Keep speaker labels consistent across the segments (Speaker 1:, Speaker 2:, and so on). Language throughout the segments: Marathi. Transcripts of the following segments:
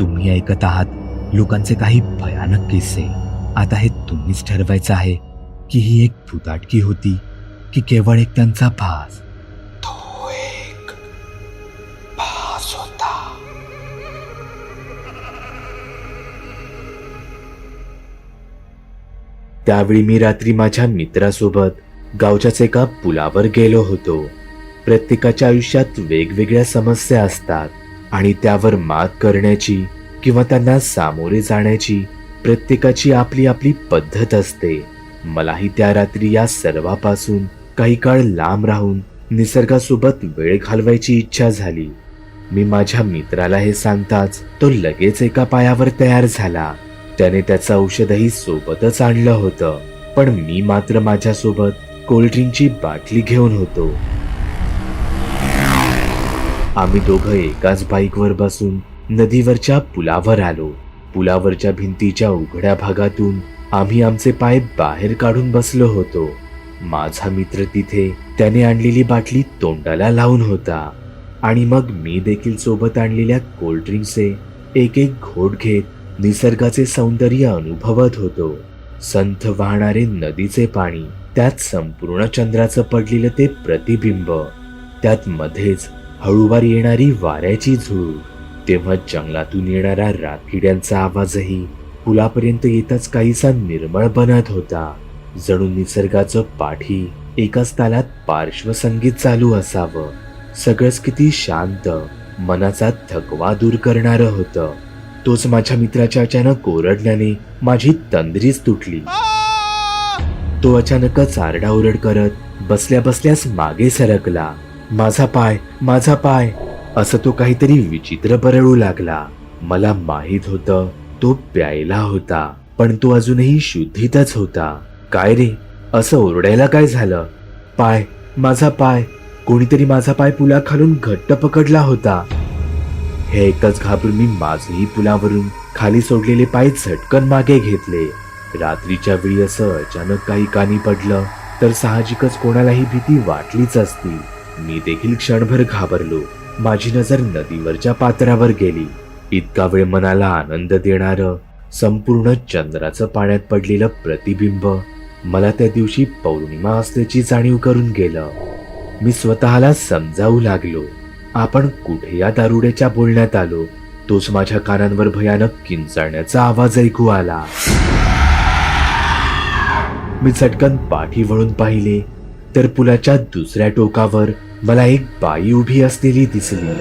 Speaker 1: तुम्ही ऐकत आहात लोकांचे काही भयानक किस्से. आता हे तुम्हीच ठरवायचं आहे की ही एक भुताटकी होती की केवळ एक त्यांचा भास.
Speaker 2: तो एक भास होता.
Speaker 3: त्यावेळी मी रात्री माझ्या मित्रासोबत गावच्याच एका पुलावर गेलो होतो. प्रत्येकाच्या आयुष्यात वेगवेगळ्या समस्या असतात. आणि त्यावर मात करण्याची किंवा त्यांना सामोरे जाण्याची प्रत्येकाची आपली आपली पद्धत असते. मलाही त्या रात्री या सर्वापासून काही काळ लांब राहून निसर्गासोबत वेळ घालवायची इच्छा झाली. मी माझ्या मित्राला हे सांगताच तो लगेच एका पायावर तयार झाला. त्याने त्याचं औषधही सोबतच आणलं होतं. पण मी मात्र माझ्यासोबत कोल्ड्रिंकची बाटली घेऊन होतो. आम्ही दोघं एकाच बाईकवर बसून नदीवरच्या पुलावर आलो. पुलावरच्या भिंतीच्या उघड्या भागातून आम्ही आमचे पाय बाहेर काढून बसलो होतो. माझा मित्र तिथे त्याने आणलेली बाटली तोंडाला लावून होता. आणि मग मी देखील सोबत आणलेल्या कोल्ड्रिंकचे एक एक घोट घेत निसर्गाचे सौंदर्य अनुभवत होतो. संथ वाहणारे नदीचे पाणी त्यात संपूर्ण चंद्राचं पडलेलं ते प्रतिबिंब त्यात मध्येच हळूवार येणारी वाऱ्याची झुळूक तेव्हा जंगलातून येणारा रातकिड्यांचा आवाजही पुलापर्यंत येताच काहीसा निर्मळ बनत होता. जणू निसर्गाचं पाठी एकाच तालात पार्श्वसंगीत चालू असावं. सगळंच किती शांत मनाचा थकवा दूर करणारं होतं. तोच माझ्या मित्राच्या अचानक ओरडल्याने माझी तंद्रीच तुटली. तो अचानकच आरडाओरड करत बसल्या बसल्यास मागे सरकला. माझा पाय माझा पाय. असं तो काहीतरी विचित्र बरळू लागला. मला माहीत होतं तो प्यायला होता पण तो अजूनही शुद्धीतच होता. काय रे? असं ओरडायला काय झालं? पाय माझा पाय. कोणीतरी माझा पाय पुलाखालून घट्ट पकडला होता. हे एकच घाबरून मी माझेही पुलावरून खाली सोडलेले पाय झटकन मागे घेतले. रात्रीच्या वेळी असं अचानक काही कानी पडलं तर साहजिकच कोणालाही भीती वाटलीच असती. मी देखील क्षणभर घाबरलो. माझी नजर नदीवरच्या पात्रावर गेली. इतका वेळ मनाला आनंद देणार संपूर्ण चंद्राचं पाण्यात पडलेलं प्रतिबिंब मला त्या दिवशी पौर्णिमा असल्याची जाणीव करून गेलं. मी स्वतःला समजावू लागलो. आपण कुठे या दारुड्याच्या बोलण्यात आलो? तोच माझ्या कानांवर भयानक किंचाळण्याचा आवाज ऐकू आला. मी चटकन पाठी वळून पाहिले. तर पुलाच्या दुसऱ्या टोकावर मला एक बाई उभी असलेली दिसली.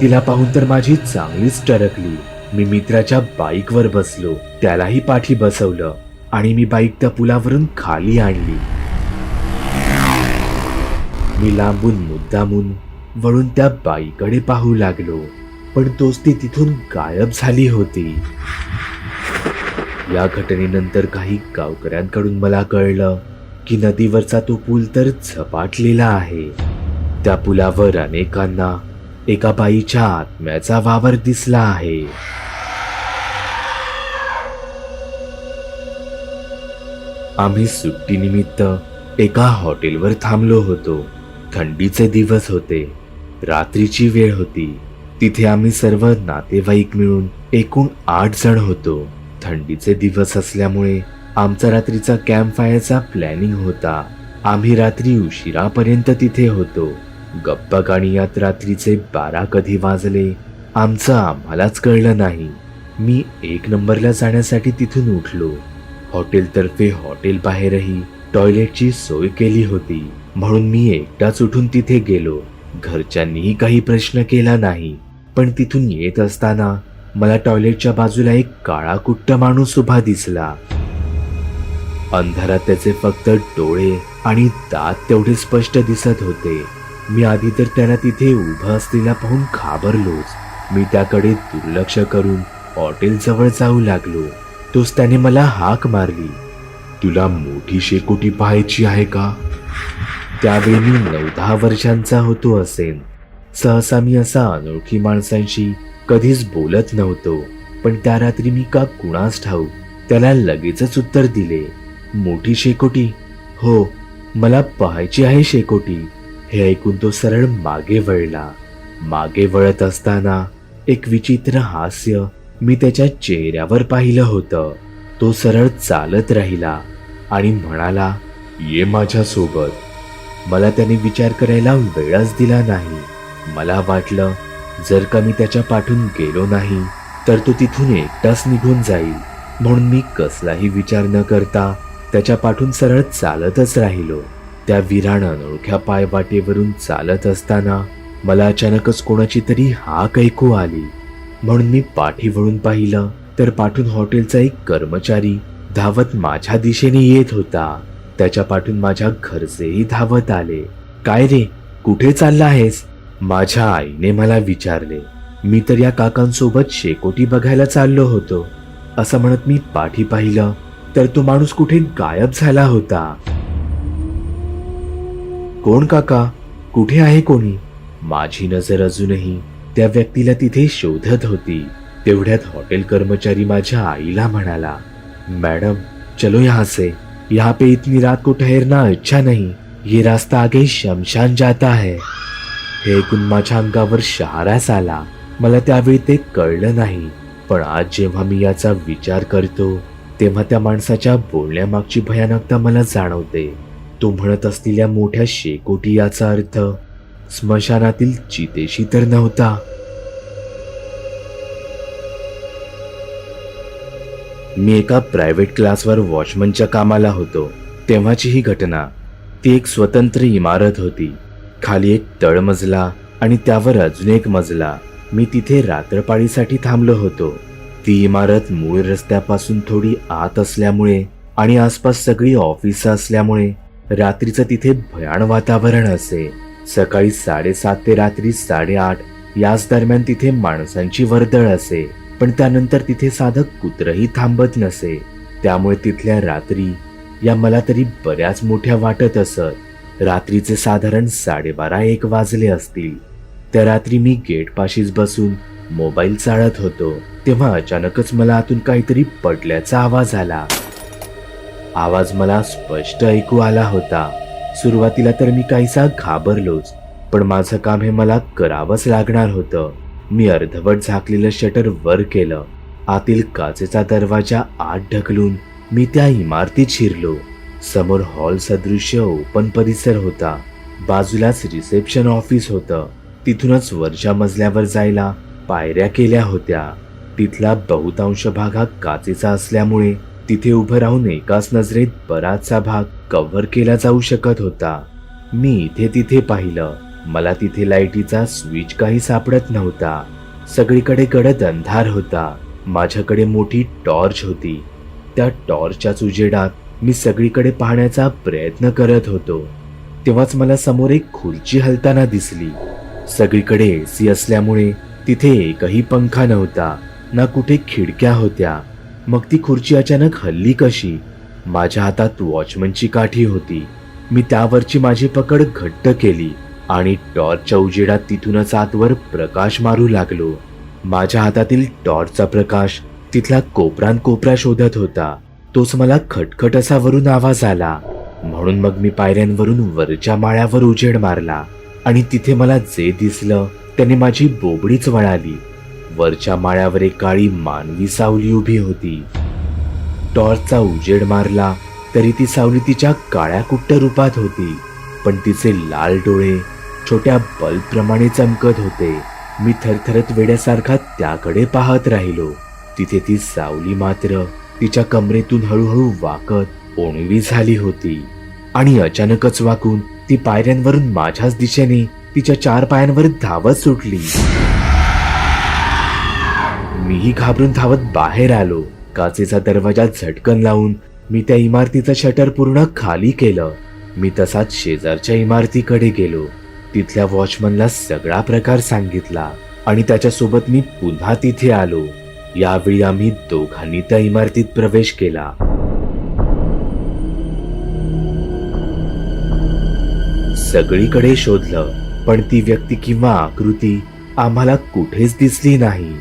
Speaker 3: तिला पाहून तर माझी चांगलीच टरकली. मी मित्राच्या बाईकवर बसलो. त्यालाही पाठी बसवलं आणि मी बाईक त्या पुलावरून खाली आणली. मी लांबून मुद्दामून वळून त्या बाईकडे पाहू लागलो. पण तोच ती तिथून गायब झाली होती. या घटनेनंतर काही गावकऱ्यांकडून मला कळलं की नदीवरचा तो पूल तर झपाटलेला आहे. त्या पुलावर अनेकांना एका बाईच्या आत्म्याचा वावर दिसला आहे. आम्ही सुट्टीनिमित्त एका हॉटेलवर थांबलो होतो. थंडीचे दिवस होते. रात्रीची वेळ होती. तिथे आम्ही सर्व नातेवाईक मिळून एकूण आठ जण होतो. थंडीचे दिवस असल्यामुळे आमचा रात्रीचा कॅम्प फायरचा प्लॅनिंग होता. आम्ही रात्री उशिरापर्यंत तिथे होतो. गप्पा गाणीयात रात्रीचे बारा कधी वाजले आमचं आम्हालाच कळलं नाही. मी एक नंबरला जाण्यासाठी तिथून उठलो. हॉटेलतर्फे हॉटेल बाहेरही टॉयलेटची सोय केली होती. म्हणून मी एकटाच उठून तिथे गेलो. घरच्यांनीही काही प्रश्न केला नाही. पण तिथून येत असताना मला टॉयलेटच्या बाजूला एक काळा कुट्ट माणूस उभा दिसला. अंधारात त्याचे फक्त डोळे आणि दात तेवढे स्पष्ट दिसत होते. मी आधी तर त्याला तिथे उभं असलेला पाहून घाबरलोच. मी त्याकडे दुर्लक्ष करून हॉटेल जवळ जाऊ लागलो. तोच त्याने मला हाक मारली. तुला मोठी शेकोटी पाहायची आहे का? त्यावेळी मी नऊ दहा वर्षांचा होतो असेन. सहसा मी असा अनोळखी माणसांशी कधीच बोलत नव्हतो पण त्या रात्री मी का कुणास ठाऊ त्याला लगेचच उत्तर दिले मोठी शेकोटी हो मला पाहायची आहे शेकोटी. हे ऐकून तो सरळ मागे वळला. मागे वळत असताना एक विचित्र हास्य मी त्याच्या चेहऱ्यावर पाहिलं होतं. तो सरळ चालत राहिला आणि म्हणाला ये माझ्या सोबत मला त्याने विचार करायला वेळच दिला नाही. मला वाटलं जर का मी त्याच्या पाठून गेलो नाही तर तो तिथून एकटाच निघून जाईल. म्हणून मी कसलाही विचार न करता त्याच्या पाठून सरळ चालतच राहिलो. त्या विराण अनोळख्या पायवाटेवरून चालत असताना मला अचानकच कोणाची तरी हाक ऐकू आली. म्हणून मी पाठी वळून पाहिलं तर पाठून हॉटेलचा एक कर्मचारी धावत माझ्या दिशेने येत होता. त्याच्या पाठून माझ्या घरचेही धावत आले. काय रे कुठे चालला आहेस? माझ्या आईने मला विचारले मी तर या काकांसोबत शेकोटी बघायला चाललो होतो. असं म्हणत मी पाठी पाहिलं तर तो माणूस कुठे गायब झाला होता. कोण काका? कुठे आहे कोणी? माझी नजर अजूनही त्या व्यक्तीला तिथे शोधत होती. तेवढ्यात हॉटेल कर्मचारी माझ्या आईला म्हणाला मैडम चलो यहाँ से. यहाँ पे इतनी रात को ठहरना अच्छा नहीं. ये रास्ता आगे शमशान जाता है. हे ऐकून माझ्या अंगावर शहारास आला मला त्यावेळी ते कळलं नाही. पण आज जेव्हा मी याचा विचार करतो तेव्हा त्या माणसाच्या बोलण्यामागची भयानकता मला जाणवते. तो म्हणत असलेल्या मोठ्या शेकोटी याचा अर्थ स्मशानातील चितेशी तर नव्हता. मी एका प्रायव्हेट क्लासवर वॉचमनच्या कामाला होतो. तेव्हाची ही घटना. ती एक स्वतंत्र इमारत होती. खाली एक तळमजला आणि त्यावर अजून एक मजला. मी तिथे रात्रपाळीसाठी थांबलो होतो. ती इमारत मूळ रस्त्यापासून थोडी आत असल्यामुळे आणि आसपास सगळी ऑफिस असल्यामुळे रात्रीचं तिथे भयान वातावरण असे. सकाळी साडेसात ते रात्री साडेआठ याच दरम्यान तिथे माणसांची वर्दळ असे. पण त्यानंतर तिथे साधं कुत्रही थांबत नसे. त्यामुळे तिथल्या रात्री या मला तरी बऱ्याच मोठ्या वाटत असत. रात्रीचे साधारण साडेबारा एक वाजले असतील. त्या रात्री मी गेटपाशीच बसून मोबाईल चाळत होतो. तेव्हा अचानकच मला आतून काहीतरी पडल्याचा आवाज आला. आवाज मला स्पष्ट ऐकू आला होता. सुरुवातीला तर मी काहीसा घाबरलोच पण माझं काम हे मला करावंच लागणार होतं. मी अर्धवट झाकलेलं शटर वर केलं. आतील काचेचा दरवाजा आत ढकलून मी त्या इमारतीत शिरलो. समोर हॉल सदृश्य ओपन परिसर होता. बाजूलाच रिसेप्शन ऑफिस होतं. तिथूनच वरच्या मजल्यावर जायला पायऱ्या केल्या होत्या. तिथला बहुतांश भाग हा काचेचा असल्यामुळे तिथे उभं राहून एकाच नजरेत बराचसा भाग कव्हर केला जाऊ शकत होता. मी इथे तिथे पाहिलं. मला तिथे लाईटीचा स्विच काही सापडत नव्हता. सगळीकडे गडद अंधार होता. माझ्याकडे मोठी टॉर्च होती. त्या टॉर्चच्याच उजेडात मी सगळीकडे पाहण्याचा प्रयत्न करत होतो. तेव्हाच मला समोर एक खुर्ची हलताना दिसली. सगळीकडे एसी असल्यामुळे तिथे एकही पंखा नव्हता ना कुठे खिडक्या होत्या. मग ती खुर्ची अचानक हल्ली कशी? माझ्या हातात वॉचमनची काठी होती. मी त्यावरची माझी पकड घट्ट केली आणि टॉर्चच्या उजेडात तिथूनच आतवर प्रकाश मारू लागलो. माझ्या हातातील टॉर्चचा प्रकाश तिथला कोपरान कोपरा शोधत होता. तोच मला खटखट असा वरून आवाज आला. म्हणून मग मी पायऱ्यांवरून वरच्या माळ्यावर उजेड मारला आणि तिथे मला जे दिसलं त्याने माझी बोबडीच वळाली. वरच्या माळ्यावर एक काळी मानवी सावली उभी होती. टॉर्चचा उजेड मारला तरी ती सावली तिच्या काळ्या कुट्ट रूपात होती. पण तिचे लाल डोळे छोट्या बल्बप्रमाणे चमकत होते. मी थरथरत वेड्यासारखा त्याकडे पाहत राहिलो. तिथे ती सावली मात्र तिच्या कमरेतून हळूहळू वाकत ओणवी झाली होती. आणि अचानकच वाकून ती पायऱ्यांवरून माझ्याच दिशेने तिच्या चार पायांवर धावत सुटली. मीही घाबरून धावत बाहेर आलो. काचेचा दरवाजा झटकन लावून मी त्या इमारतीचं शटर पूर्ण खाली केलं. मी तसाच शेजारच्या इमारतीकडे गेलो. तिथल्या वॉचमनला सगळा प्रकार सांगितला आणि त्याच्यासोबत मी पुन्हा तिथे आलो. यावेळी आम्ही दोघांनी त्या इमारतीत प्रवेश केला. सगळीकडे शोधलं पण ती व्यक्ती किंवा आकृती आम्हाला कुठेच दिसली नाही.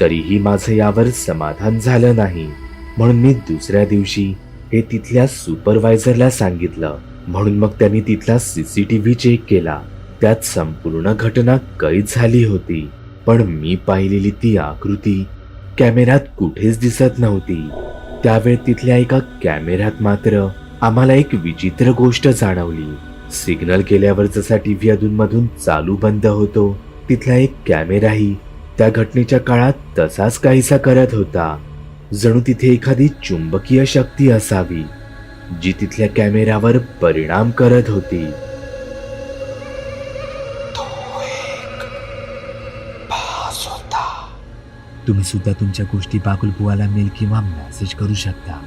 Speaker 3: तरीही माझं यावर समाधान झालं नाही. म्हणून मी दुसऱ्या दिवशी हे तिथल्या सुपरवायझरला सांगितलं. म्हणून मग त्यांनी तिथला सीसीटीव्ही चेक केला. त्यात संपूर्ण घटना कैद झाली होती. पण मी पाहिलेली ती आकृती कॅमेऱ्यात कुठेच दिसत नव्हती. त्यावेळी तिथल्या एका कॅमेऱ्यात मात्र आम्हाला एक विचित्र गोष्ट जाणवली. सिग्नल केल्यावर जसा टीव्ही अधूनमधून चालू बंद होतो तिथला एक कॅमेराही त्या घटनेच्या काळात तसाच काहीसा करत होता. जणू तिथे एखादी चुंबकीय शक्ती असावी जी तिथल्या कॅमेऱ्यावर परिणाम करत
Speaker 2: होती.
Speaker 1: तुम्ही सुद्धा तुमच्या गोष्टी बाकुल बुवाला मेल किंवा मेसेज करू शकता.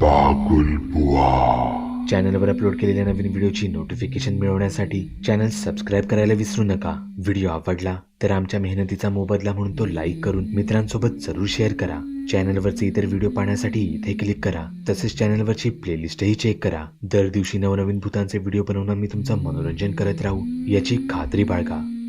Speaker 2: बागुल बुवा
Speaker 3: चॅनलवर अपलोड केलेल्या नवीन व्हिडिओची नोटिफिकेशन मिळवण्यासाठी चॅनल सबस्क्राईब करायला विसरू नका. व्हिडिओ आवडला तर आमच्या मेहनतीचा मोबदला म्हणून तो लाईक करून मित्रांसोबत जरूर शेअर करा. चॅनलवरचे इतर व्हिडिओ पाहण्यासाठी इथे क्लिक करा. तसेच चॅनलवरची प्लेलिस्टही चेक करा. दर दिवशी नवनवीन भूतांचे व्हिडिओ बनवून मी तुमचं मनोरंजन करत राहू याची खात्री बाळगा.